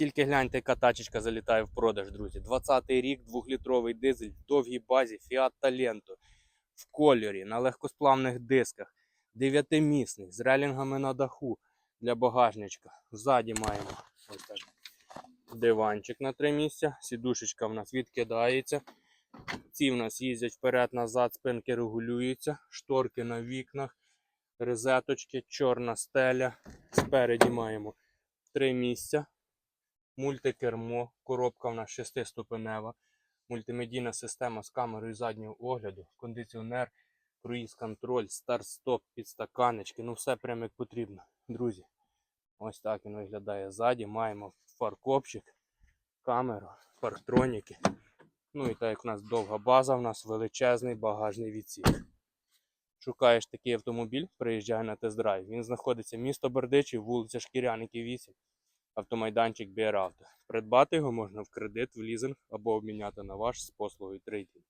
Тільки гляньте, яка тачечка залітає в продаж, друзі. 20-й рік, 2-літровий дизель, в довгій базі Fiat Talento. В кольорі, на легкосплавних дисках, 9-місний, з релінгами на даху для багажничка. Ззаді маємо ось так. диванчик на три місця, сідушечка в нас відкидається. Ці в нас їздять вперед-назад, спинки регулюються, шторки на вікнах, розеточки, чорна стеля. Спереді маємо три місця, мультикермо, коробка в нас шестиступенева, мультимедійна система з камерою заднього огляду, кондиціонер, круїз-контроль, старт-стоп, підстаканечки. Ну все прямо як потрібно, друзі. Ось так він виглядає ззаді. Маємо фаркопчик, камеру, парктроніки. Ну і так як у нас довга база, у нас величезний багажний відсік. Шукаєш такий автомобіль, приїжджай на тест-драйв. Він знаходиться місто Бердичів, вулиця Шкіряників 8, автомайданчик Біаравто. Придбати його можна в кредит, в лізинг або обміняти на ваш з послугою трейдинг.